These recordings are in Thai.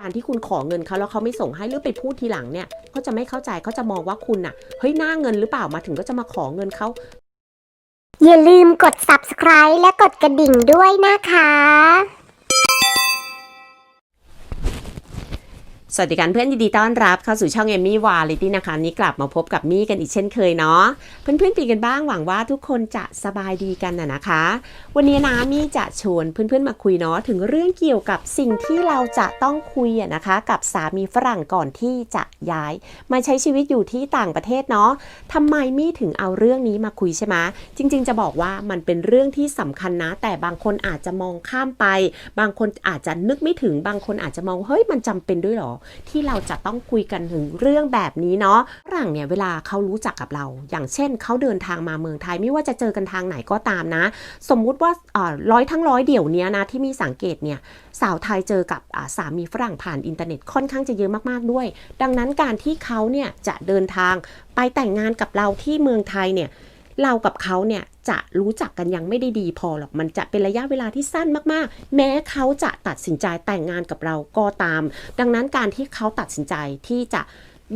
การที่คุณขอเงินเขาแล้วเขาไม่ส่งให้หรือไปพูดทีหลังเนี่ยเขาจะไม่เข้าใจเขาจะมองว่าคุณน่ะเฮ้ยหน้าเงินหรือเปล่ามาถึงก็จะมาขอเงินเขาอย่าลืมกด subscribe และกดกระดิ่งด้วยนะคะ สวัสดีกันเพื่อนยินดีต้อนรับเข้าสู่ช่องเอมมี่วาลิตี้นะคะนี่กลับมาพบกับมี่กันอีกเช่นเคยเนาะเพื่อนๆปีกันบ้างหวังว่าทุกคนจะสบายดีกันนะนะคะ วันนี้นะมี่จะชวนเพื่อนๆมาคุยเนาะถึงเรื่องเกี่ยวกับสิ่งที่เราจะต้องคุยอะนะคะ กับสามีฝรั่งก่อนที่จะย้าย มาใช้ชีวิตอยู่ที่ต่างประเทศเนาะทำไมมี่ถึงเอาเรื่องนี้มาคุยใช่ไหมจริง ๆ จะบอกว่ามันเป็นเรื่องที่สำคัญนะ แต่บางคนอาจจะมองข้ามไป บางคนอาจจะนึกไม่ถึงบางคนอาจจะมองเฮ้ยมันจำเป็นด้วยหรอที่เราจะต้องคุยกันถึงเรื่องแบบนี้เนาะฝรั่งเนี่ยเวลาเขารู้จักกับเรา อย่างเช่นเขาเดินทางมาเมืองไทย ไม่ว่าจะเจอกันทางไหนก็ตามนะ สมมุติว่าร้อยทั้งร้อยเดี๋ยวเนี้ยนะที่มีสังเกตเนี่ยสาวไทยเจอกับสามีฝรั่งผ่านอินเทอร์เน็ตค่อนข้างจะเยอะมากๆด้วย ดังนั้นการที่เขาเนี่ยจะเดินทางไปแต่งงานกับเราที่เมืองไทยเนี่ย เรากับเขาเนี่ยจะรู้จักกันยังไม่ได้ดีพอหรอก มันจะเป็นระยะเวลาที่สั้นมากๆ แม้เขาจะตัดสินใจแต่งงานกับเราก็ตาม ดังนั้นการที่เขาตัดสินใจที่จะ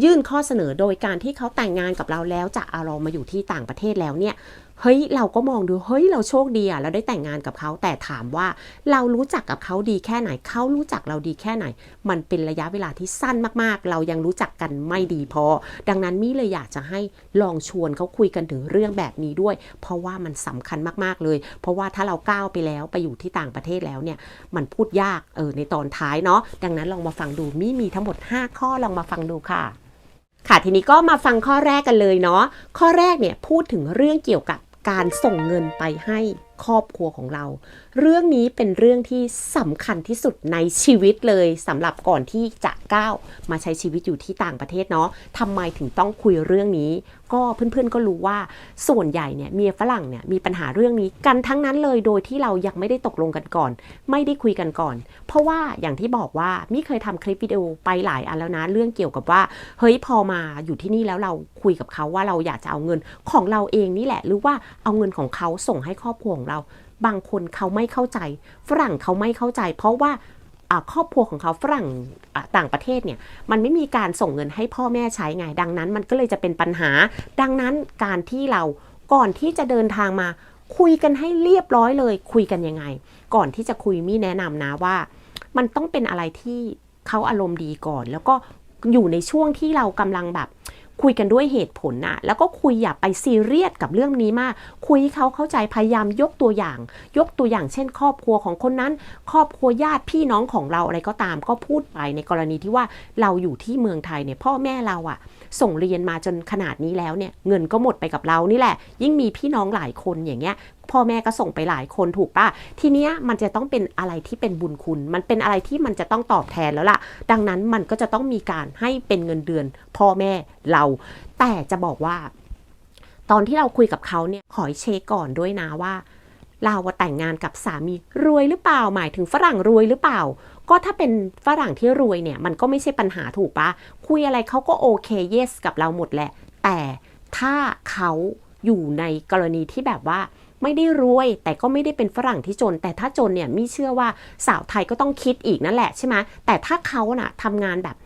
ยื่นข้อเสนอโดยการที่เขาแต่งงานกับเราแล้วจะเอาเรามาอยู่ที่ต่างประเทศแล้วเนี่ยเฮ้ยเราก็มองดูเฮ้ยเราโชคดีอะเราได้แต่งงานกับเขาแต่ถามว่าเรารู้จักกับเขาดีแค่ไหนเขารู้จักเราดีแค่ไหน มันเป็นระยะเวลาที่สั้นมากๆ เรายังรู้จักกันไม่ดีพอ ดังนั้นมี่เลยอยากจะให้ลองชวนเขาคุยกันถึงเรื่องแบบนี้ด้วย เพราะว่ามันสำคัญมากๆเลย เพราะว่าถ้าเราก้าวไปแล้วไปอยู่ที่ต่างประเทศแล้วเนี่ยมันพูดยากเออในตอนท้ายเนาะดังนั้นลองมาฟังดูมี่มีทั้งหมด 5 ข้อลองมาฟังดูค่ะ ค่ะทีนี้ก็มาฟังข้อแรกกันเลยเนาะข้อแรกเนี่ยพูดถึงเรื่องเกี่ยวกับการส่งเงินไปให้ครอบครัวของเรา เรื่องนี้เป็นเรื่องที่สำคัญที่สุดในชีวิตเลยสำหรับก่อนที่จะก้าวมาใช้ชีวิตอยู่ที่ต่างประเทศเนาะทำไมถึงต้องคุยเรื่องนี้ ก็เพื่อนๆก็รู้ว่าส่วนใหญ่เนี่ยเมียฝรั่งเนี่ยมีปัญหาเรื่องนี้กันทั้งนั้นเลยโดยที่เรายังไม่ได้ตกลงกันก่อน ไม่ได้คุยกันก่อน เพราะว่าอย่างที่บอกว่ามิเคยทำคลิปวิดีโอไปหลายอันแล้วนะเรื่องเกี่ยวกับว่าเฮ้ยพอมาอยู่ที่นี่แล้วเราคุยกับเขาว่าเราอยากจะเอาเงินของเราเองนี่แหละ หรือว่าเอาเงินของเขาส่งให้ครอบครัวของเราบางคนเขาไม่เข้าใจ ฝรั่งเขาไม่เข้าใจ เพราะว่าครอบครัวของเขาฝรั่งต่างประเทศเนี่ยมันไม่มีการส่งเงินให้พ่อแม่ใช้ไง ดังนั้นมันก็เลยจะเป็นปัญหา ดังนั้นการที่เราก่อนที่จะเดินทางมาคุยกันให้เรียบร้อยเลย คุยกันยังไง ก่อนที่จะคุยมี่แนะนำนะว่า มันต้องเป็นอะไรที่เขาอารมณ์ดีก่อน แล้วก็อยู่ในช่วงที่เรากำลังแบบ คุยกันด้วยเหตุผลน่ะแล้วก็คุยอย่าไปซีเรียสกับเรื่องนี้มาก คุยให้เขาเข้าใจพยายามยกตัวอย่าง ยกตัวอย่างเช่น ครอบครัวของคนนั้น ครอบครัวญาติพี่น้องของเราอะไรก็ตามก็พูดไปในกรณีที่ว่าเราอยู่ที่เมืองไทยเนี่ยพ่อแม่เราอะ ส่งเรียนมาจนขนาดนี้แล้วเนี่ยเงินก็หมดไปกับเรานี่แหละ ยิ่งมีพี่น้องหลายคนอย่างเงี้ยพ่อแม่ก็ส่งไปหลายคนถูกป่ะทีเนี้ยมันจะต้องเป็นอะไรที่เป็นบุญคุณ มันเป็นอะไรที่มันจะต้องตอบแทนแล้วล่ะ ดังนั้นมันก็จะต้องมีการให้เป็นเงินเดือนพ่อแม่เรา แต่จะบอกว่า ตอนที่เราคุยกับเขาเนี่ยขอเช็คก่อนด้วยนะว่า เราแต่งงานกับสามีรวยหรือเปล่า หมายถึงฝรั่งรวยหรือเปล่า ก็ถ้าเป็นฝรั่งที่รวยเนี่ย มันก็ไม่ใช่ปัญหาถูกปะคุยอะไรเขาก็โอเคเยสกับเราหมดแหละ แต่ถ้าเขาอยู่ในกรณีที่แบบว่าไม่ได้รวยแต่ก็ไม่ได้เป็นฝรั่งที่จน แต่ถ้าจนเนี่ยมีเชื่อว่าสาวไทยก็ต้องคิดอีกนั่นแหละใช่ไหมแต่ถ้าเขาน่ะทำงานแบบ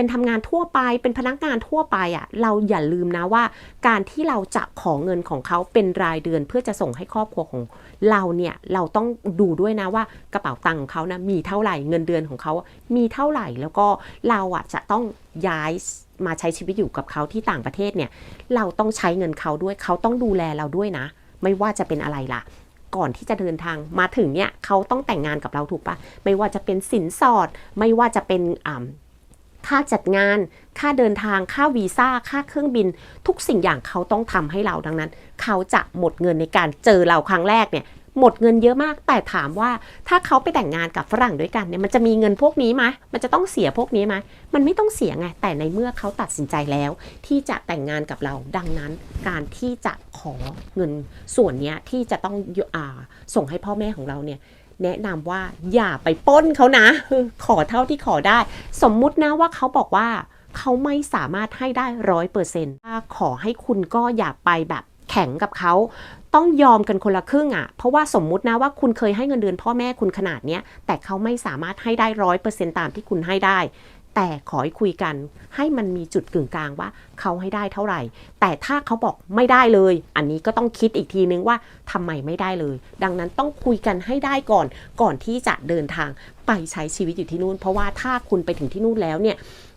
เป็นทำงานทั่วไป เป็นพนักงานทั่วไปอะเราอย่าลืมนะว่า การที่เราจะขอเงินของเขาเป็นรายเดือนเพื่อจะส่งให้ครอบครัวของเราเนี่ยเราต้องดูด้วยนะว่ากระเป๋าตังค์ของเขานะมีเท่าไหร่เงินเดือนของเขา มีเท่าไหร่แล้วก็เราอะจะต้องย้ายมาใช้ชีวิตอยู่กับเขาที่ต่างประเทศเนี่ยเราต้องใช้เงินเขาด้วยเขาต้องดูแลเราด้วยนะ ไม่ว่าจะเป็นอะไรล่ะก่อนที่จะเดินทางมาถึงเนี่ยเขาต้องแต่งงานกับเราถูกปะไม่ว่าจะเป็นสินสอด ไม่ว่าจะเป็นอ่า ค่าจัดงาน ค่าเดินทาง ค่าวีซ่า ค่าเครื่องบิน ทุกสิ่งอย่างเขาต้องทำให้เราดังนั้น เขาจะหมดเงินในการเจอเราครั้งแรกเนี่ยหมดเงินเยอะมาก แต่ถามว่าถ้าเขาไปแต่งงานกับฝรั่งด้วยกันเนี่ยมันจะมีเงินพวกนี้ไหมมันจะต้องเสียพวกนี้ไหมมันไม่ต้องเสียไง แต่ในเมื่อเขาตัดสินใจแล้ว ที่จะแต่งงานกับเราดังนั้น การที่จะขอเงินส่วนเนี้ยที่จะต้องอ่าส่งให้พ่อแม่ของเราเนี่ย แนะนำว่าอย่าไปป้นเขานะ ขอเท่าที่ขอได้ สมมุตินะว่าเขาบอกว่าเขาไม่สามารถให้ได้ร้อยเปอร์เซ็นต์ขอให้คุณก็อย่าไปแบบแข็งกับเขาต้องยอมกันคนละครึ่งอะ่ะ เพราะว่าสมมุตินะว่าคุณเคยให้เงินเดือนพ่อแม่คุณขนาดเนี้ย แต่เขาไม่สามารถให้ได้ร้อยเปอร์เซ็นตามที่คุณให้ได้ แต่ขอให้คุยกันให้มันมีจุดกึ่งกลางว่าเขาให้ได้เท่าไหร่ แต่ถ้าเขาบอกไม่ได้เลย อันนี้ก็ต้องคิดอีกทีนึงว่าทำไมไม่ได้เลย ดังนั้นต้องคุยกันให้ได้ก่อนก่อนที่จะเดินทางไปใช้ชีวิตอยู่ที่นู่น เพราะว่าถ้าคุณไปถึงที่นู่นแล้วเนี่ย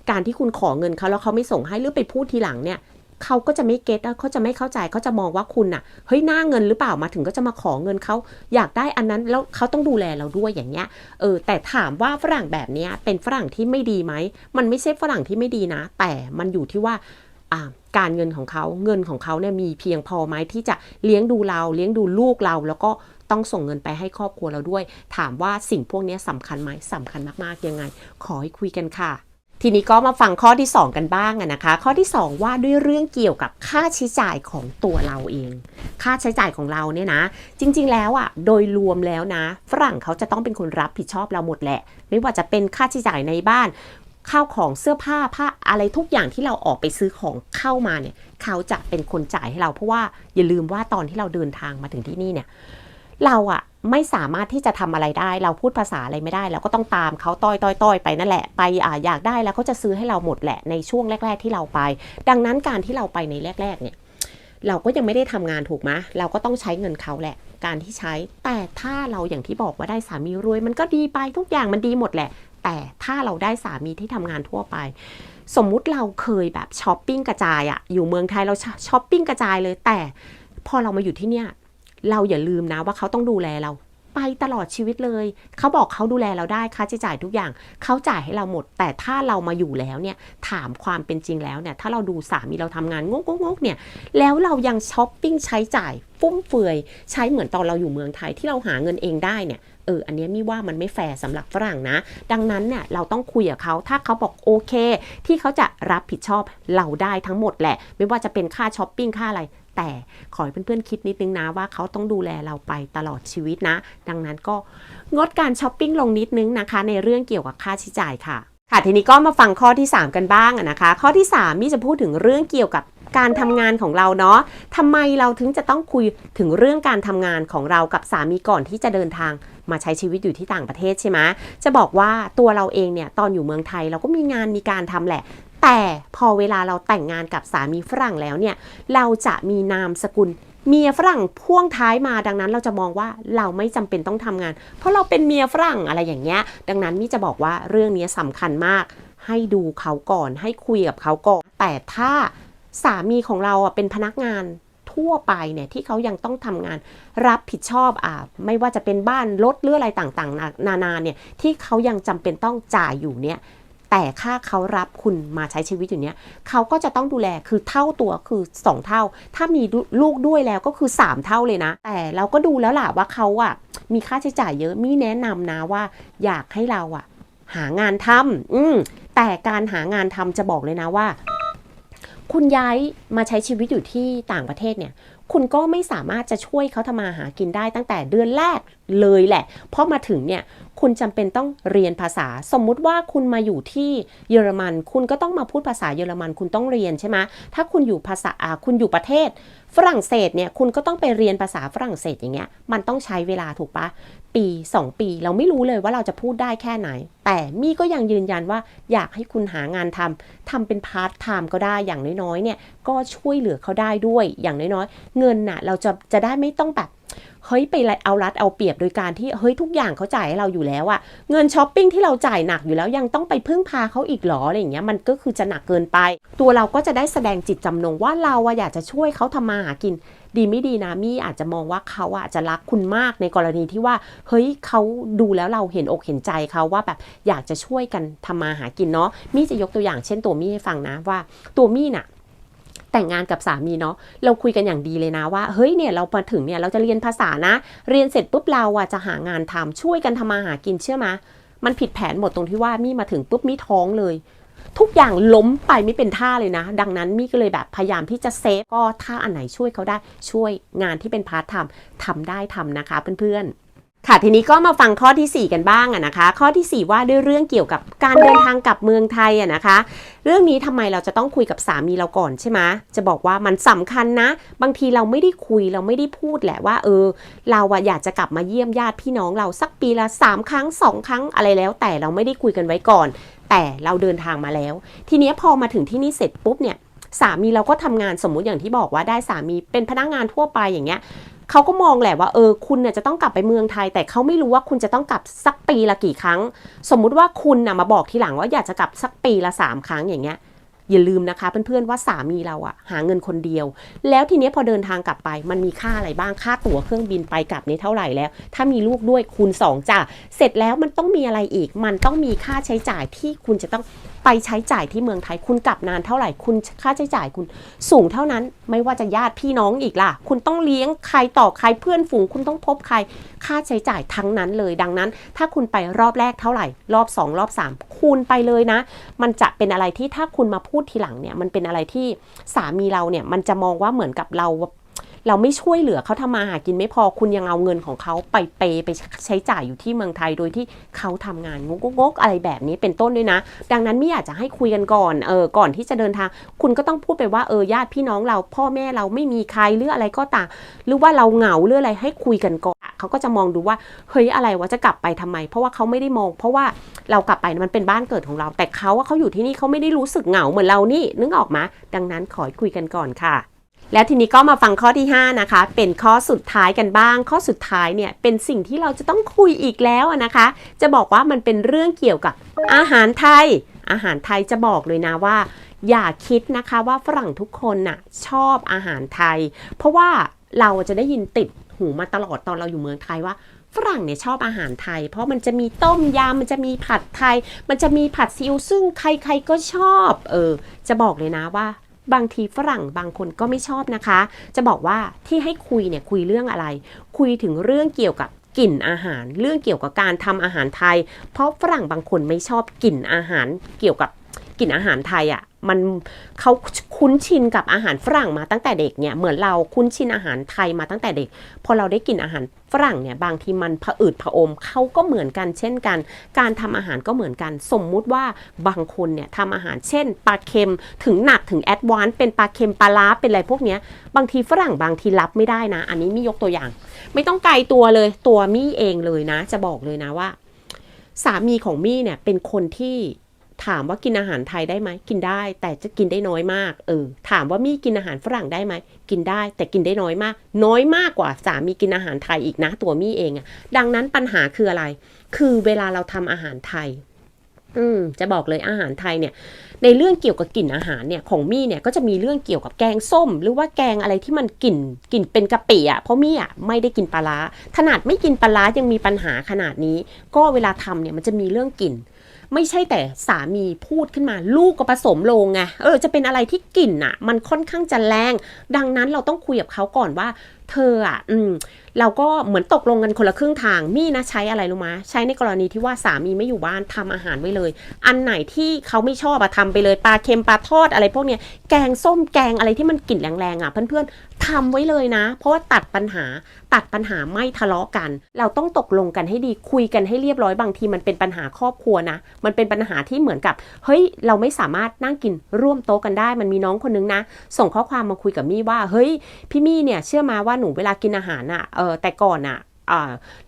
การที่คุณขอเงินเขาแล้วเขาไม่ส่งให้หรือไปพูดทีหลังเนี่ย เขาก็จะไม่เก็ตเขาจะไม่เข้าใจเขาจะมองว่าคุณอะเฮ้ยหน้าเงินหรือเปล่ามาถึงก็จะมาขอเงินเขาอยากได้อันนั้นแล้วเขาต้องดูแลเราด้วยอย่างเงี้ยเออแต่ถามว่าฝรั่งแบบเนี้ยเป็นฝรั่งที่ไม่ดีไหมมันไม่ใช่ฝรั่งที่ไม่ดีนะ แต่มันอยู่ที่ว่าอ่าการเงินของเขาเงินของเขาเนี่ยมีเพียงพอไหมที่จะเลี้ยงดูเราเลี้ยงดูลูกเราแล้วก็ต้องส่งเงินไปให้ครอบครัวเราด้วย ถามว่าสิ่งพวกนี้สำคัญไหมสำคัญมากๆยังไง ขอให้คุยกันค่ะ ทีนี้ก็มาฟังข้อที่ 2 กันบ้างนะคะ ข้อที่ 2 ว่าด้วยเรื่องเกี่ยวกับค่าใช้จ่ายของตัวเราเอง ค่าใช้จ่ายของเราเนี่ยนะ จริง ๆ แล้วอะโดยรวมแล้วนะ ฝรั่งเขาจะต้องเป็นคนรับผิดชอบเราหมดแหละ ไม่ว่าจะเป็นค่าใช้จ่ายในบ้านข้าวของเสื้อผ้าผ้าอะไรทุกอย่างที่เราออกไปซื้อของเข้ามาเนี่ย เขาจะเป็นคนจ่ายให้เราเพราะว่าอย่าลืมว่าตอนที่เราเดินทางมาถึงที่นี่เนี่ย เราอะไม่สามารถที่จะทำอะไรได้ เราพูดภาษาอะไรไม่ได้เราก็ต้องตามเขาต้อยต้อยต้อยไปนั่นแหละไปอ่าอยากได้แล้วเขาจะซื้อให้เราหมดแหละในช่วงแรก ๆ ที่เราไป ดังนั้นการที่เราไปในแรก ๆ เนี่ย เราก็ยังไม่ได้ทำงานถูกไหมเราก็ต้องใช้เงินเขาแหละ การที่ใช้ แต่ถ้าเราอย่างที่บอกว่าได้สามีรวย มันก็ดีไปทุกอย่างมันดีหมดแหละ แต่ถ้าเราได้สามีที่ทำงานทั่วไปสมมุติเราเคยแบบช้อปปิ้งกระจายอะอยู่เมืองไทยเราช้อปปิ้งกระจายเลยแต่พอเรามาอยู่ที่เนี่ย เราอย่าลืมนะว่าเขาต้องดูแลเรา ไปตลอดชีวิตเลย เขาบอกเขาดูแลเราได้ค่าใช้จ่ายทุกอย่าง เขาจ่ายให้เราหมด แต่ถ้าเรามาอยู่แล้วเนี่ยถามความเป็นจริงแล้วเนี่ยถ้าเราดูสามีเราทำงานงกงกเนี่ยแล้วเรายังช้อปปิ้งใช้จ่ายฟุ่มเฟือยใช้เหมือนตอนเราอยู่เมืองไทยที่เราหาเงินเองได้เนี่ย เอออันนี้มี่ว่ามันไม่แฟร์สำหรับฝรั่งนะ ดังนั้นเนี่ยเราต้องคุยกับเขาถ้าเขาบอกโอเค ที่เขาจะรับผิดชอบเราได้ทั้งหมดแหละ ไม่ว่าจะเป็นค่าช้อปปิ้งค่าอะไรแต่ขอให้เพื่อนๆคิดนิดนึงนะว่าเขาต้องดูแลเราไปตลอดชีวิตนะ ดังนั้นก็งดการช้อปปิ้งลงนิดนึงนะคะ ในเรื่องเกี่ยวกับค่าใช้จ่ายค่ะ ค่ะทีนี้ก็มาฟังข้อที่ 3 กันบ้างนะคะ ข้อที่3มี่จะพูดถึงเรื่องเกี่ยวกับ การทำงานของเราเนาะทำไมเราถึงจะต้องคุยถึงเรื่องการทำงานของเรากับสามีก่อนที่จะเดินทางมาใช้ชีวิตอยู่ที่ต่างประเทศใช่ไหมจะบอกว่าตัวเราเองเนี่ยตอนอยู่เมืองไทยเราก็มีงานมีการทำแหละแต่พอเวลาเราแต่งงานกับสามีฝรั่งแล้วเนี่ย เราจะมีนามสกุลเมียฝรั่งพ่วงท้ายมาดังนั้นเราจะมองว่าเราไม่จำเป็นต้องทำงาน เพราะเราเป็นเมียฝรั่งอะไรอย่างเงี้ย ดังนั้นมี่จะบอกว่าเรื่องนี้สำคัญมาก ให้ดูเขาก่อนให้คุยกับเขาก่อน แต่ถ้า สามีของเราเป็นพนักงานทั่วไปเนี่ยที่เขายังต้องทำงานรับผิดชอบอ่าไม่ว่าจะเป็นบ้านรถหรืออะไรต่างๆ นานาเนี่ยที่เขายังจำเป็นต้องจ่ายอยู่เนี่ยแต่ค่าเขารับคุณมาใช้ชีวิตอยู่เนี้ยเขาก็จะต้องดูแลคือเท่าตัวคือ 2 เท่า ถ้ามีลูกด้วยแล้วก็คือ 3 เท่าเลยนะ แต่เราก็ดูแล้วล่ะว่าเขาอะมีค่าใช้จ่ายเยอะมีแนะนำนะว่า อยากให้เราอะ หางานทำอืมแต่การหางานทำจะบอกเลยนะว่า คุณย้ายมาใช้ชีวิตอยู่ที่ต่างประเทศเนี่ย คุณก็ไม่สามารถจะช่วยเขาทำมาหากินได้ตั้งแต่เดือนแรกเลยแหละ เพราะมาถึงเนี่ย คุณจำเป็นต้องเรียนภาษา สมมุติว่าคุณมาอยู่ที่เยอรมัน คุณก็ต้องมาพูดภาษาเยอรมัน คุณต้องเรียนใช่ไหมถ้าคุณอยู่ภาษาอ่าคุณอยู่ประเทศ ฝรั่งเศสเนี่ย คุณก็ต้องไปเรียนภาษาฝรั่งเศสอย่างเงี้ย มันต้องใช้เวลาถูกปะ ปี 2 ปี เราไม่รู้เลยว่าเราจะพูดได้แค่ไหน แต่มี่ก็ยังยืนยันว่าอยากให้คุณหางานทำทำเป็นพาร์ทไทม์ก็ได้อย่างน้อยๆเนี่ยก็ช่วยเหลือเขาได้ด้วยอย่างน้อยๆ เงินน่ะเราจะจะได้ไม่ต้องแบบเฮ้ยไปเอารัดเอาเปรียบโดยการที่เฮ้ยทุกอย่างเขาจ่ายให้เราอยู่แล้วอะเงินช้อปปิ้งที่เราจ่ายหนักอยู่แล้วยังต้องไปพึ่งพาเขาอีกหรออะไรอย่างเงี้ยมันก็คือจะหนักเกินไป ตัวเราก็จะได้แสดงจิตจำนงว่าเราอะอยากจะช่วยเขาทำมาหากิน ดีไม่ดีนะมี่อาจจะมองว่าเขาอะจจะรักคุณมากในกรณีที่ว่า เฮ้ยเขาดูแล้วเราเห็นอกเห็นใจเขาว่าแบบอยากจะช่วยกันทำมาหากินเนาะมี่จะยกตัวอย่างเช่นตัวมี่ให้ฟังนะว่าตัวมี่น่ะแต่งงานกับสามีเนาะเราคุยกันอย่างดีเลยนะว่าเฮ้ยเนี่ยเรามาถึงเนี่ยเราจะเรียนภาษานะ เรียนเสร็จปุ๊บเราอะจะหางานทำช่วยกันทำมาหากินเชื่อมะมันผิดแผนหมดตรงที่ว่ามี่มาถึงปุ๊บมี่ท้องเลย ทุกอย่างล้มไปไม่เป็นท่าเลยนะ ดังนั้นมี่ก็เลยแบบพยายามที่จะเซฟก็ถ้าอันไหนช่วยเขาได้ช่วยงานที่เป็นพาร์ททม์ทำได้ทำนะคะเพื่อนๆค่ะทีนี้ก็มาฟังข้อทีสี่4 กันบ้างอะนะคะ ข้อทีสี่ 4 ว่าด้วยเรื่องเกี่ยวกับการเดินทางกลับเมืองไทยอะนะคะ เรื่องนี้ทำไมเราจะต้องคุยกับสามีเราก่อนใช่ไหมจะบอกว่ามันสำคัญนะ บางทีเราไม่ได้คุยเราไม่ได้พูดแหละว่า เออ เราอะอยากจะกลับมาเยี่ยมญาติพี่น้องเราสักปีละสามครั้งสองครั้งอะไรแล้ว แต่เราไม่ได้คุยกันไว้ก่อน แต่เราเดินทางมาแล้ว ทีนี้พอมาถึงที่นี่เสร็จปุ๊บเนี่ยสามีเราก็ทำงานสมมุติอย่างที่บอกว่าได้สามีเป็นพนักงานทั่วไปอย่างเงี้ยเขาก็มองแหละว่าเออคุณเนี่ยจะต้องกลับไปเมืองไทย แต่เขาไม่รู้ว่าคุณจะต้องกลับสักปีละกี่ครั้ง สมมุติว่าคุณน่ะมาบอกทีหลังว่าอยากจะกลับสักปีละสามครั้งอย่างเงี้ย อย่าลืมนะคะเพื่อนๆว่าสามีเราอะหาเงินคนเดียว แล้วทีเนี้ยพอเดินทางกลับไป มันมีค่าอะไรบ้างค่าตั๋วเครื่องบินไปกลับนี่เท่าไหร่แล้ว ถ้ามีลูกด้วยคูณสองจ้ะเสร็จแล้วมันต้องมีอะไรอีก มันต้องมีค่าใช้จ่ายที่คุณจะต้อง ไปใช้จ่ายที่เมืองไทย คุณกลับนานเท่าไหร่คุณค่าใช้จ่ายคุณสูงเท่านั้นไม่ว่าจะญาติพี่น้องอีกล่ะ คุณต้องเลี้ยงใครต่อใครเพื่อนฝูง คุณต้องพบใครค่าใช้จ่ายทั้งนั้นเลย ดังนั้น ถ้าคุณไปรอบแรกเท่าไหร่ รอบ 2 รอบ 3 คูณไปเลยนะ มันจะเป็นอะไรที่ถ้าคุณมาพูดทีหลังเนี่ยมันเป็นอะไรที่สามีเราเนี่ยมันจะมองว่าเหมือนกับเรา เราไม่ช่วยเหลือเขาทำมาหากินไม่พอคุณยังเอาเงินของเขาไปเปย์ไปใช้จ่ายอยู่ที่เมืองไทยโดยที่เขาทำงานงกงกๆอะไรแบบนี้เป็นต้นด้วยนะ ดังนั้นไม่อยากจะให้คุยกันก่อนเออก่อนที่จะเดินทาง คุณก็ต้องพูดไปว่าเออญาติพี่น้องเราพ่อแม่เราไม่มีใครหรืออะไรก็ตามหรือว่าเราเหงาหรืออะไรให้คุยกันก่อนเขาก็จะมองดูว่าเฮ้ยอะไรวะจะกลับไปทำไม เพราะว่าเขาไม่ได้มอง เพราะว่าเรากลับไปมันเป็นบ้านเกิดของเรา แต่เขาว่าเขาอยู่ที่นี่เขาไม่ได้รู้สึกเหงาเหมือนเรานี่นึกออกมาดังนั้นขอคุยกันก่อนค่ะ แล้วทีนี้ก็มาฟังข้อที่ 5 นะคะ เป็นข้อสุดท้ายกันบ้าง ข้อสุดท้ายเนี่ยเป็นสิ่งที่เราจะต้องคุยอีกแล้วนะคะ จะบอกว่ามันเป็นเรื่องเกี่ยวกับอาหารไทย อาหารไทยจะบอกเลยนะว่า อย่าคิดนะคะว่าฝรั่งทุกคนน่ะชอบอาหารไทย เพราะว่าเราจะได้ยินติดหูมาตลอดตอนเราอยู่เมืองไทยว่าฝรั่งเนี่ยชอบอาหารไทย เพราะมันจะมีต้มยำมันจะมีผัดไทย มันจะมีผัดซีอิ๊วซึ่งใครๆก็ชอบ เออ จะบอกเลยนะว่า บางทีฝรั่งบางคนก็ไม่ชอบนะคะ จะบอกว่าที่ให้คุยเนี่ยคุยเรื่องอะไร คุยถึงเรื่องเกี่ยวกับกลิ่นอาหาร เรื่องเกี่ยวกับการทำอาหารไทย เพราะฝรั่งบางคนไม่ชอบกลิ่นอาหารเกี่ยวกับ กินอาหารไทยอะ่ะมันเขาคุ้นชินกับอาหารฝรั่งมาตั้งแต่เด็กเนี่ยเหมือนเราคุ้นชินอาหารไทยมาตั้งแต่เด็ก พอเราได้กินอาหารฝรั่งเนี่ยบางทีมันผะอืดผะอมเขาก็เหมือนกันเช่นกัน การทำอาหารก็เหมือนกัน สมมุติว่าบางคนเนี่ยทำอาหารเช่นปลาเค็มถึงหนักถึงแอดวานซ์เป็นปลาเค็มปลาล้าเป็นอะไรพวกเนี้ยบางทีฝรั่งบางทีรับไม่ได้นะ อันนี้มียกตัวอย่าง ไม่ต้องไกลตัวเลยตัวมี่เองเลยนะ จะบอกเลยนะว่า สามีของมี่เนี่ยเป็นคนที่ ถามว่ากินอาหารไทยได้ไหมกินได้ แต่จะกินได้น้อยมากเออถามว่ามี่กินอาหารฝรั่งได้ไหมกินได้ แต่กินได้น้อยมาก น้อยมากกว่าสามีกินอาหารไทยอีกนะตัวมี่เองอะดังนั้นปัญหาคืออะไร คือเวลาเราทำอาหารไทย อืมจะบอกเลยอาหารไทยเนี่ย ในเรื่องเกี่ยวกับกลิ่นอาหารเนี่ยของมี่เนี่ยก็จะมีเรื่องเกี่ยวกับแกงส้ม หรือว่าแกงอะไรที่มันกลิ่นกลิ่นเป็นกะปิอะเพราะมี่อะไม่ได้กินปลาร้าขนาดไม่กินปลาร้ายังมีปัญหาขนาดนี้ ก็เวลาทำเนี่ยมันจะมีเรื่องกลิ่น ไม่ใช่แต่สามีพูดขึ้นมา ลูกก็ผสมลงไงเออจะเป็นอะไรที่กลิ่นอะมันค่อนข้างจะแรง ดังนั้นเราต้องคุยกับเขาก่อนว่า เธออะอืมเราก็เหมือนตกลงกันคนละครึ่งทางมี่นะใช้อะไรรู้มะใช้ในกรณีที่ว่าสามีไม่อยู่บ้านทำอาหารไว้เลย อันไหนที่เขาไม่ชอบอะทำไปเลยปลาเค็มปลาทอดอะไรพวกเนี้ยแกงส้มแกงอะไรที่มันกลิ่นแรงๆอะเพื่อนๆ ทำไว้เลยนะ เพราะว่าตัดปัญหาตัดปัญหาไม่ทะเลาะกัน เราต้องตกลงกันให้ดีคุยกันให้เรียบร้อยบางทีมันเป็นปัญหาครอบครัวนะ มันเป็นปัญหาที่เหมือนกับ เฮ้ย เราไม่สามารถนั่งกินร่วมโต๊ะกันได้ มันมีน้องคนนึงนะ ส่งข้อความมาคุยกับมี่ว่า เฮ้ย พี่มี่เนี่ยเชื่อมาว่าหนูเวลากินอาหารอะ่ะเออแต่ก่อนอะ่ะ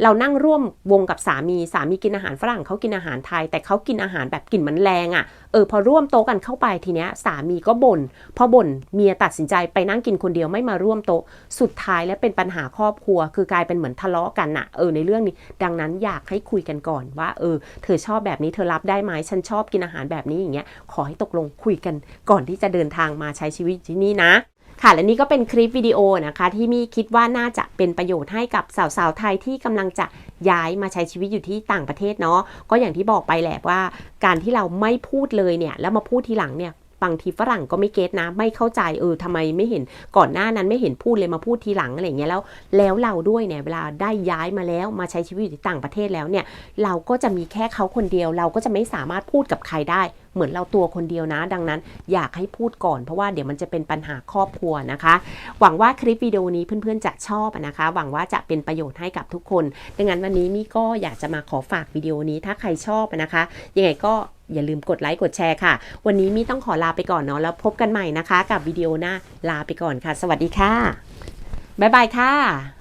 เรานั่งร่วมวงกับสามีสามีกินอาหารฝรั่งเขากินอาหารไทย แต่เขากินอาหารแบบกลิ่นมันแรงอะ่ะเออพอร่วมโต๊ะกันเข้าไปทีเนี้ยสามีก็บน่นพอบ่นเมียตัดสินใจไปนั่งกินคนเดียวไม่มาร่วมโต๊ะสุดท้ายแล้วเป็นปัญหาครอบครัว คือกลายเป็นเหมือนทะเลาะกันน่ะเออในเรื่องนี้ ดังนั้นอยากให้คุยกันก่อนว่าเออเธอชอบแบบนี้เธอรับได้ไหมฉันชอบกินอาหารแบบนี้อย่างเงี้ยขอให้ตกลงคุยกันก่อนที่จะเดินทางมาใช้ชีวิตที่นี่นะ ค่ะและนี่ก็เป็นคลิปวิดีโอนะคะที่มี่คิดว่าน่าจะเป็นประโยชน์ให้กับสาวๆไทยที่กำลังจะย้ายมาใช้ชีวิตอยู่ที่ต่างประเทศเนาะก็อย่างที่บอกไปแหละว่า การที่เราไม่พูดเลยเนี่ยแล้วมาพูดทีหลังเนี่ยบางทีฝรั่งก็ไม่เก็ตนะ ไม่เข้าใจเออทำไมไม่เห็นก่อนหน้านั้นไม่เห็นพูดเลยมาพูดทีหลังอะไรเงี้ยแล้ว แล้วเราด้วยเนี่ยเวลาได้ย้ายมาแล้วมาใช้ชีวิตอยู่ที่ต่างประเทศแล้วเนี่ย เราก็จะมีแค่เขาคนเดียว เราก็จะไม่สามารถพูดกับใครได้ เหมือนเราตัวคนเดียวนะ ดังนั้นอยากให้พูดก่อน เพราะว่าเดี๋ยวมันจะเป็นปัญหาครอบครัวนะคะ หวังว่าคลิปวิดีโอนี้เพื่อนๆจะชอบนะคะ หวังว่าจะเป็นประโยชน์ให้กับทุกคน ดังนั้นวันนี้มี่ก็อยากจะมาขอฝากวิดีโอนี้ถ้าใครชอบนะคะ ยังไงก็อย่าลืมกดไลค์กดแชร์ค่ะ วันนี้มี่ต้องขอลาไปก่อนเนาะแล้วพบกันใหม่นะคะ กับวิดีโอหน้าลาไปก่อนค่ะ สวัสดีค่ะบ๊ายบายค่ะ